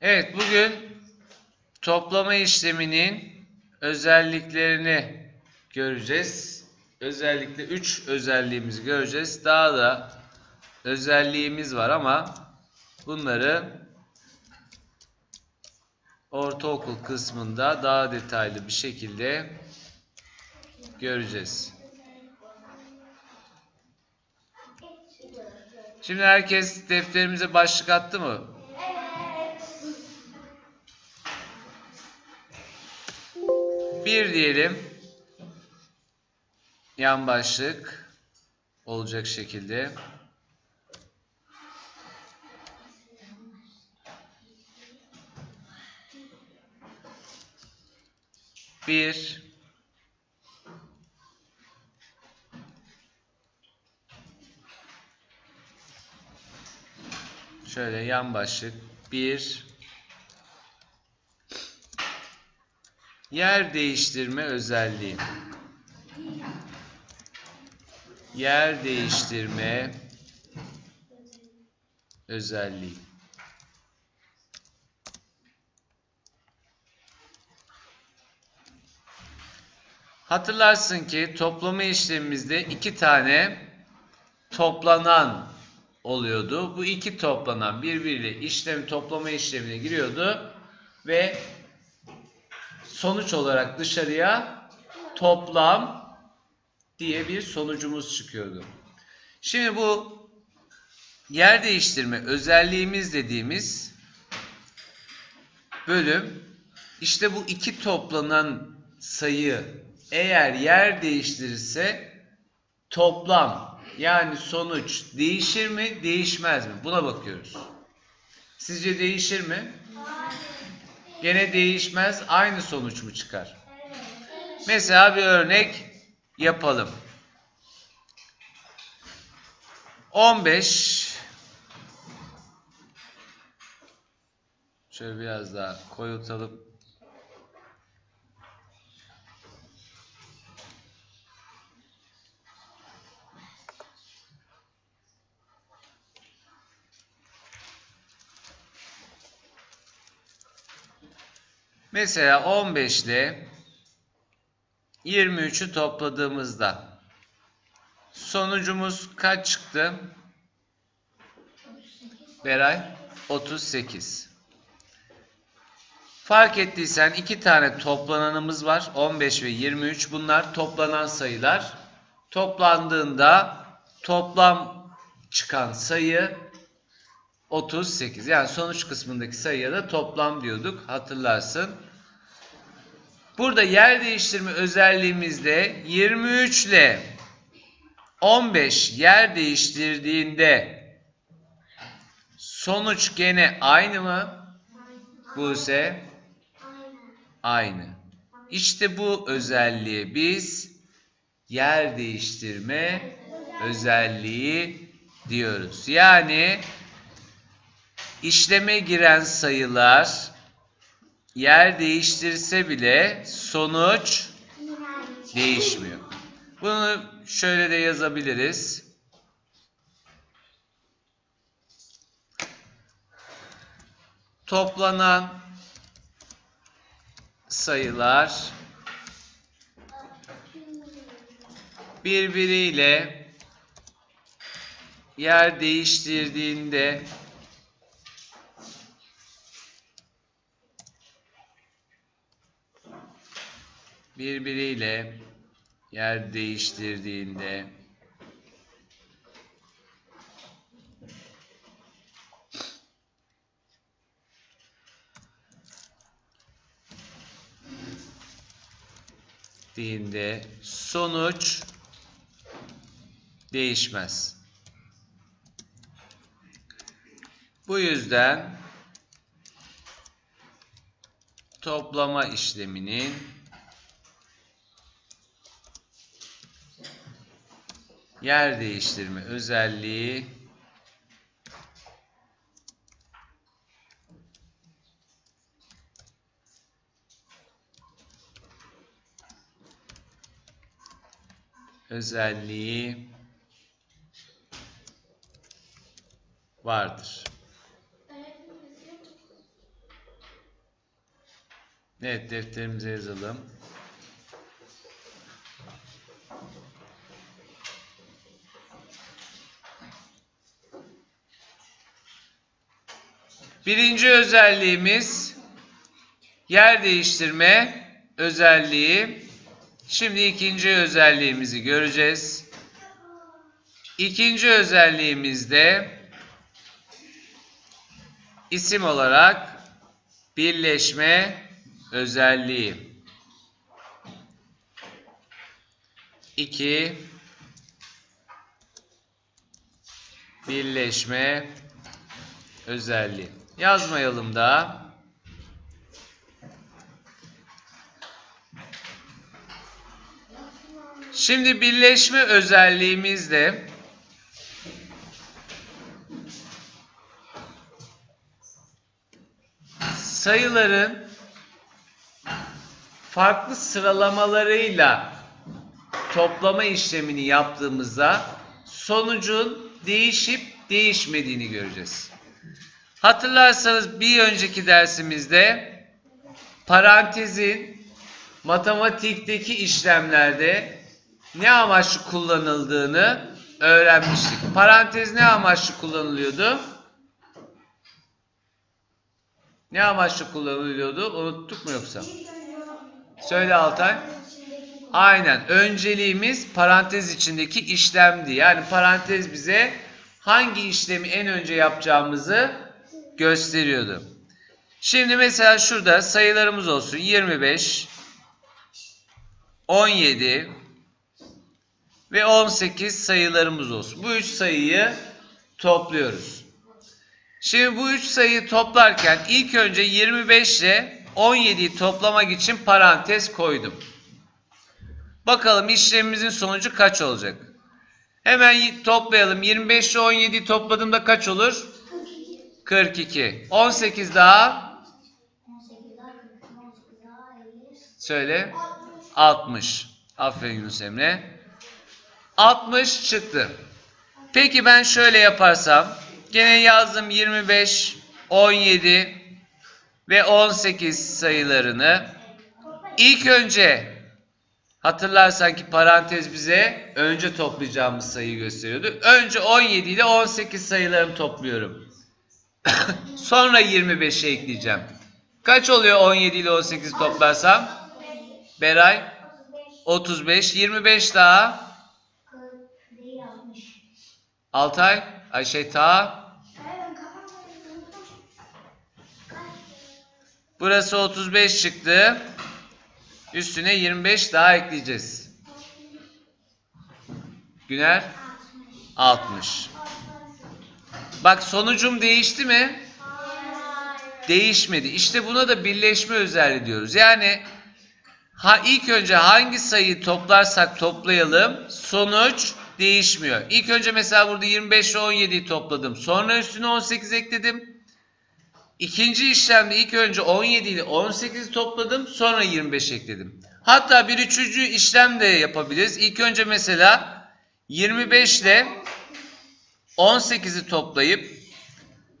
Evet bugün toplama işleminin özelliklerini göreceğiz. Özellikle 3 özelliğimizi göreceğiz. Daha da özelliğimiz var ama bunları ortaokul kısmında daha detaylı bir şekilde göreceğiz. Şimdi herkes defterimize başlık attı mı? Bir diyelim. Yan başlık olacak şekilde. Bir. Şöyle yan başlık. Bir. Yer değiştirme özelliği. Yer değiştirme özelliği. Hatırlarsın ki toplama işlemimizde iki tane toplanan oluyordu. Bu iki toplanan birbiriyle işlem toplama işlemine giriyordu ve sonuç olarak dışarıya toplam diye bir sonucumuz çıkıyordu. Şimdi bu yer değiştirme özelliğimiz dediğimiz bölüm işte bu iki toplanan sayı eğer yer değiştirirse toplam yani sonuç değişir mi değişmez mi buna bakıyoruz. Sizce değişir mi? Gene değişmez aynı sonuç mu çıkar? Mesela bir örnek yapalım. 15 Şöyle biraz daha koyultalım. Mesela 15 ile 23'ü topladığımızda sonucumuz kaç çıktı? Beray 38. Fark ettiysen iki tane toplananımız var. 15 ve 23. Bunlar toplanan sayılar. Toplandığında toplam çıkan sayı 38. Yani sonuç kısmındaki sayıya da toplam diyorduk. Hatırlarsın. Burada yer değiştirme özelliğimizde 23 ile 15 yer değiştirdiğinde sonuç gene aynı mı? Buse aynı. İşte bu özelliğe biz yer değiştirme özelliği diyoruz. Yani işleme giren sayılar yer değiştirse bile sonuç değişmiyor. Bunu şöyle de yazabiliriz. Toplanan sayılar birbiriyle yer değiştirdiğinde birbiriyle yer değiştirdiğinde diğinde sonuç değişmez. Bu yüzden toplama işleminin yer değiştirme özelliği özelliği vardır. Evet defterimize yazalım. Birinci özelliğimiz yer değiştirme özelliği. Şimdi ikinci özelliğimizi göreceğiz. İkinci özelliğimizde isim olarak birleşme özelliği. 2 birleşme özelliği. Yazmayalım da. Şimdi birleşme özelliğimizde sayıların farklı sıralamalarıyla toplama işlemini yaptığımızda sonucun değişip değişmediğini göreceğiz. Hatırlarsanız bir önceki dersimizde parantezin matematikteki işlemlerde ne amaçlı kullanıldığını öğrenmiştik. Parantez ne amaçlı kullanılıyordu? Ne amaçlı kullanılıyordu? Unuttuk mu yoksa? Söyle Altay. Aynen. Önceliğimiz parantez içindeki işlemdi. Yani parantez bize hangi işlemi en önce yapacağımızı gösteriyordu. Şimdi mesela şurada sayılarımız olsun. 25, 17 ve 18 sayılarımız olsun. Bu üç sayıyı topluyoruz. Şimdi bu üç sayıyı toplarken ilk önce 25 ile 17'yi toplamak için parantez koydum. Bakalım işlemimizin sonucu kaç olacak? Hemen toplayalım. 25 ile 17'yi topladığımda kaç olur? 42. 18 daha söyle. 60. Aferin Yunus Emre. 60 çıktı. Peki ben şöyle yaparsam gene yazdım 25, 17 ve 18 sayılarını. İlk önce hatırlarsan ki parantez bize önce toplayacağımız sayıyı gösteriyordu. Önce 17 ile 18 sayılarını topluyorum. Sonra 25'e ekleyeceğim. Kaç oluyor 17 ile 18 toplarsam? Beray 35, 25 daha Altay, Ayşe Ta. Burası 35 çıktı. Üstüne 25 daha ekleyeceğiz. Güner 60. Bak sonucum değişti mi? Değişmedi. İşte buna da birleşme özelliği diyoruz. Yani ha ilk önce hangi sayıyı toplarsak toplayalım sonuç değişmiyor. İlk önce mesela burada 25 ile 17'yi topladım. Sonra üstüne 18 ekledim. İkinci işlemde ilk önce 17 ile 18'i topladım. Sonra 25 ekledim. Hatta bir üçüncü işlem de yapabiliriz. İlk önce mesela 25 ile 18'i toplayıp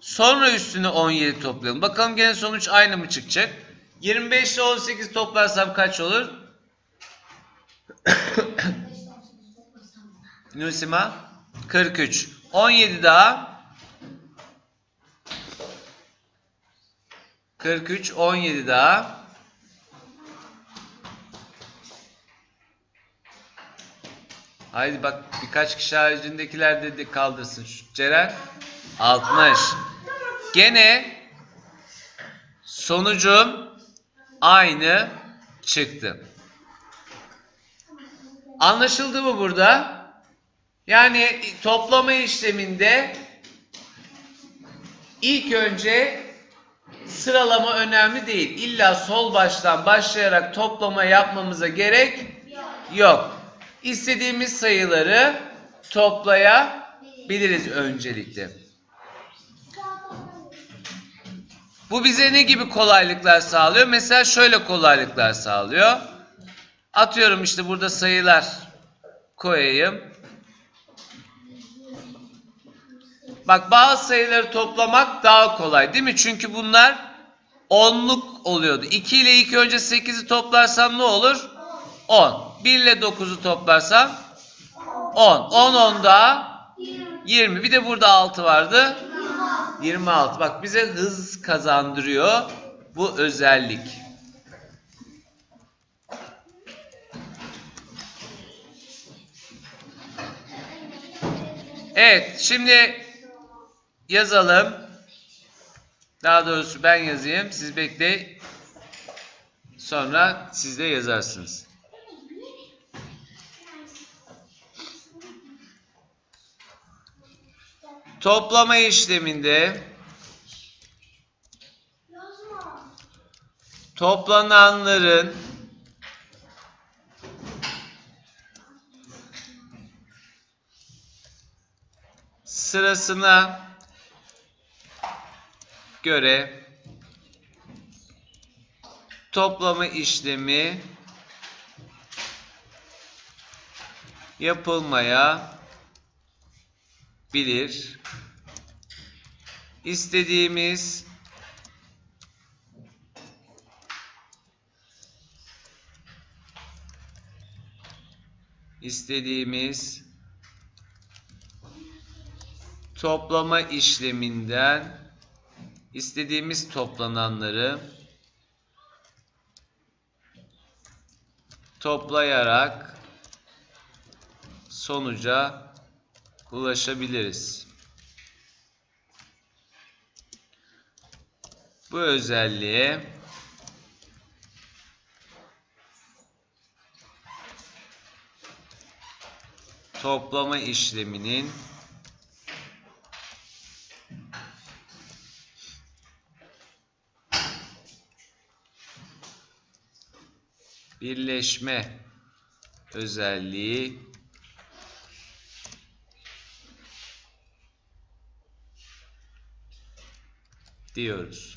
sonra üstüne 17 toplayalım. Bakalım gene sonuç aynı mı çıkacak? 25 ile 18 toplarsam kaç olur? Nusima 43. 17 daha 43 17 daha Haydi bak birkaç kişi haricindekiler dedi kaldırsın. Şu Ceren 60. Gene sonucum aynı çıktı. Anlaşıldı mı burada? Yani toplama işleminde ilk önce sıralama önemli değil. İlla sol baştan başlayarak toplama yapmamıza gerek yok. İstediğimiz sayıları toplayabiliriz öncelikle. Bu bize ne gibi kolaylıklar sağlıyor? Mesela şöyle kolaylıklar sağlıyor. Atıyorum işte burada sayılar koyayım. Bak bazı sayıları toplamak daha kolay değil mi? Çünkü bunlar onluk oluyordu. 2 ile 2 önce 8'i toplarsam ne olur? 10. 1 ile 9'u toplarsam 10. 10 10 daha 20. Bir de burada 6 vardı. 26. Bak bize hız kazandırıyor bu özellik. Evet, şimdi yazalım. Daha doğrusu ben yazayım, siz bekleyin. Sonra siz de yazarsınız. Toplama işleminde toplananların sırasına göre toplama işlemi yapılmaya bilir. İstediğimiz istediğimiz toplama işleminden istediğimiz toplananları toplayarak sonuca ulaşabiliriz. Bu özelliğe toplama işleminin birleşme özelliği diyoruz.